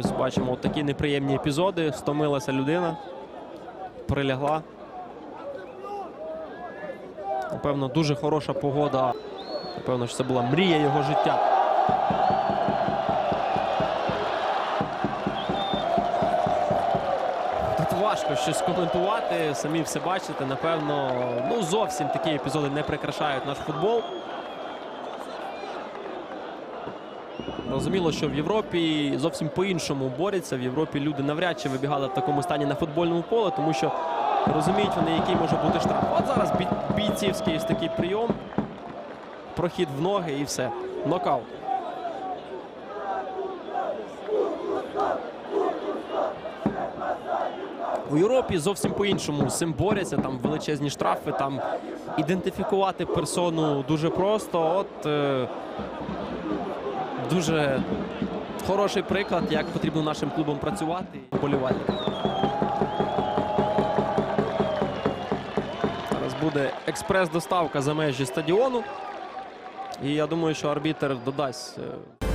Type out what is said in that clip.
Ось бачимо такі неприємні епізоди. Стомилася людина, прилягла. Напевно, дуже хороша погода. Напевно, що це була мрія його життя. Тут важко щось коментувати, самі все бачите. Напевно, ну зовсім такі епізоди не прикрашають наш футбол. Розуміло, що в Європі зовсім по-іншому борються. В Європі люди навряд чи вибігали в такому стані на футбольному поле, тому що розуміють вони, який може бути штраф. От зараз бій- бійцівський ось такий прийом, прохід в ноги і все. Нокаут. У Європі зовсім по-іншому цим борються. Там величезні штрафи, там ідентифікувати персону дуже просто. От е, дуже хороший приклад, як потрібно нашим клубам працювати і вболівальникам. Зараз буде експрес-доставка за межі стадіону. І я думаю, що арбітер додасть. е,